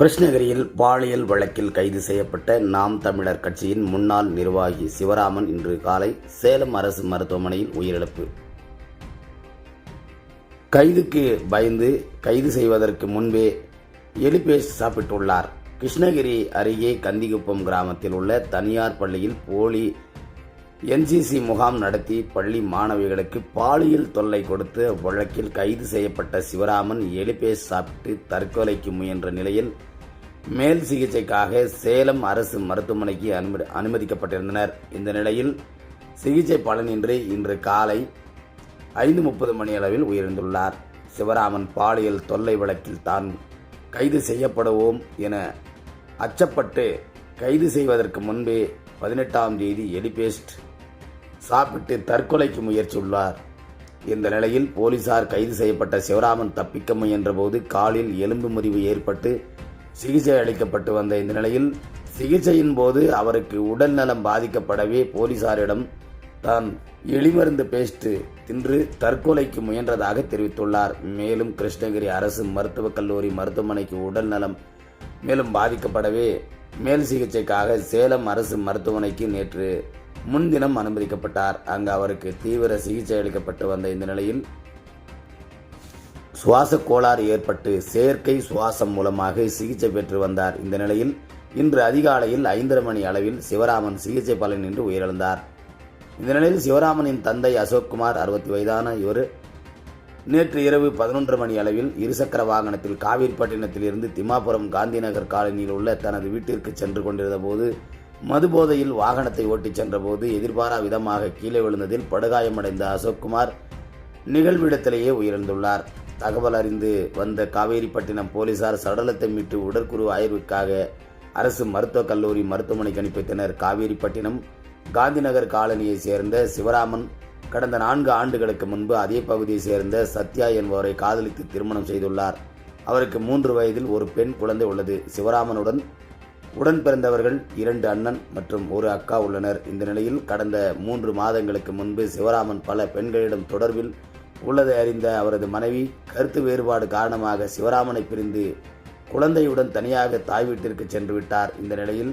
கிருஷ்ணகிரியில் பாலியல் வழக்கில் கைது செய்யப்பட்ட நாம் தமிழர் கட்சியின் முன்னாள் நிர்வாகி சிவராமன் இன்று காலை சேலம் அரசு மருத்துவமனையில் உயிரிழப்பு. கைதுக்கு பயந்து கைது செய்வதற்கு முன்பே எலிபேஸ் சாப்பிட்டுள்ளார். கிருஷ்ணகிரி அருகே கந்திகுப்பம் கிராமத்தில் உள்ள தனியார் பள்ளியில் போலி என்சிசி முகாம் நடத்தி பள்ளி மாணவிகளுக்கு பாலியல் தொல்லை கொடுத்து வழக்கில் கைது செய்யப்பட்ட சிவராமன் எலிபேஸ் சாப்பிட்டு தற்கொலைக்கு முயன்ற நிலையில் மேல் சிகிச்சைக்காக சேலம் அரசு மருத்துவமனைக்கு அனுமதி அனுமதிக்கப்பட்டிருந்தனர். இந்த நிலையில் சிகிச்சை பலனின்றி இன்று காலை ஐந்து முப்பது மணி அளவில் உயிரிழந்துள்ளார். சிவராமன் பாலியல் தொல்லை வழக்கில் தான் கைது செய்யப்படுவோம் என அச்சப்பட்டு கைது செய்வதற்கு முன்பே பதினெட்டாம் தேதி எலிபேஸ்ட் சாப்பிட்டு தற்கொலைக்கு முயற்சியுள்ளார். இந்த நிலையில் போலீசார் கைது செய்யப்பட்ட சிவராமன் தப்பிக்க முயன்றபோது காலில் எலும்பு முறிவு ஏற்பட்டு சிகிச்சை அளிக்கப்பட்டு வந்த இந்த நிலையில் சிகிச்சையின் போது அவருக்கு உடல்நலம் பாதிக்கப்படவே போலீசாரிடம் தான் எளிமருந்து பேஸ்ட் தின்று தற்கொலைக்கு முயன்றதாக தெரிவித்துள்ளார். மேலும் கிருஷ்ணகிரி அரசு மருத்துவக் கல்லூரி மருத்துவமனைக்கு உடல் நலம் மேலும் பாதிக்கப்படவே மேல் சிகிச்சைக்காக சேலம் அரசு மருத்துவமனைக்கு நேற்று முன்தினம் அனுமதிக்கப்பட்டார். அங்கு அவருக்கு தீவிர சிகிச்சை அளிக்கப்பட்டு வந்த இந்த நிலையில் சுவாச கோளாறு ஏற்பட்டு செயற்கை சுவாசம் மூலமாக சிகிச்சை பெற்று வந்தார். இந்த நிலையில் இன்று அதிகாலையில் ஐந்தரை மணி அளவில் சிவராமன் சிகிச்சை பலனின்றி உயிரிழந்தார். இந்த நிலையில் சிவராமனின் தந்தை அசோக்குமார் அறுபத்தி வயதான இவர் நேற்று இரவு பதினொன்று மணி அளவில் இருசக்கர வாகனத்தில் காவிரிப்பட்டினத்தில் இருந்து திமாபுரம் காந்திநகர் காலனியில் உள்ள தனது வீட்டிற்கு சென்று கொண்டிருந்த போது மதுபோதையில் வாகனத்தை ஓட்டிச் சென்றபோது எதிர்பாரா விதமாக கீழே விழுந்ததில் படுகாயமடைந்த அசோக்குமார் நிகழ்விடத்திலேயே உயிரிழந்துள்ளார். தகவல் அறிந்து வந்த காவேரிப்பட்டினம் போலீசார் சடலத்தை மீட்டு உடற்குழு ஆய்வுக்காக அரசு மருத்துவக் கல்லூரி மருத்துவமனைக்கு அனுப்பித்தனர் காவேரிப்பட்டினம் காந்திநகர் காலனியைச் சேர்ந்த சிவராமன் கடந்த நான்கு ஆண்டுகளுக்கு முன்பு அதே பகுதியைச் சேர்ந்த சத்யா என்பவரை காதலித்து திருமணம் செய்துள்ளார். அவருக்கு மூன்று வயதில் ஒரு பெண் குழந்தை உள்ளது. சிவராமனுடன் உடன் பிறந்தவர்கள் இரண்டு அண்ணன் மற்றும் ஒரு அக்கா உள்ளனர். இந்த நிலையில் கடந்த மூன்று மாதங்களுக்கு முன்பு சிவராமன் பல பெண்களிடம் தொடர்பில் உள்ளதை அறிந்த அவரது மனைவி கருத்து வேறுபாடு காரணமாக சிவராமனை பிரிந்து குழந்தையுடன் தனியாக தாய் வீட்டிற்கு சென்று விட்டார். இந்த நிலையில்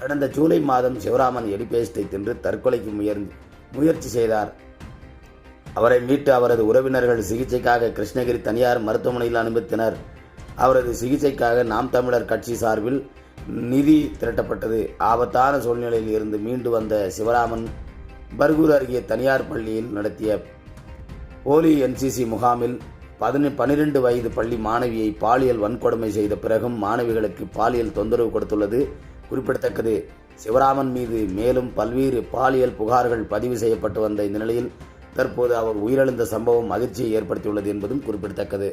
கடந்த ஜூலை மாதம் சிவராமன் எலிபேஸ்டை தின்று தற்கொலைக்கு முயர்ந்து முயற்சி செய்தார். அவரை மீட்டு அவரது உறவினர்கள் சிகிச்சைக்காக கிருஷ்ணகிரி தனியார் மருத்துவமனையில் அனுமதித்தனர். அவரது சிகிச்சைக்காக நாம் தமிழர் கட்சி சார்பில் நிதி திரட்டப்பட்டது. ஆபத்தான சூழ்நிலையில் இருந்து மீண்டு வந்த சிவராமன் பர்கூர் அருகே தனியார் பள்ளியில் நடத்திய போலி என்சிசி முகாமில் பதினெ பனிரெண்டு வயது பள்ளி மாணவியை பாலியல் வன்கொடுமை செய்த பிறகும் மாணவிகளுக்கு பாலியல் தொந்தரவு கொடுத்துள்ளது குறிப்பிடத்தக்கது. சிவராமன் மீது மேலும் பல்வேறு பாலியல் புகார்கள் பதிவு செய்யப்பட்டு வந்த இந்த நிலையில் தற்போது அவர் உயிரிழந்த சம்பவம் அதிர்ச்சியை ஏற்படுத்தியுள்ளது என்பதும் குறிப்பிடத்தக்கது.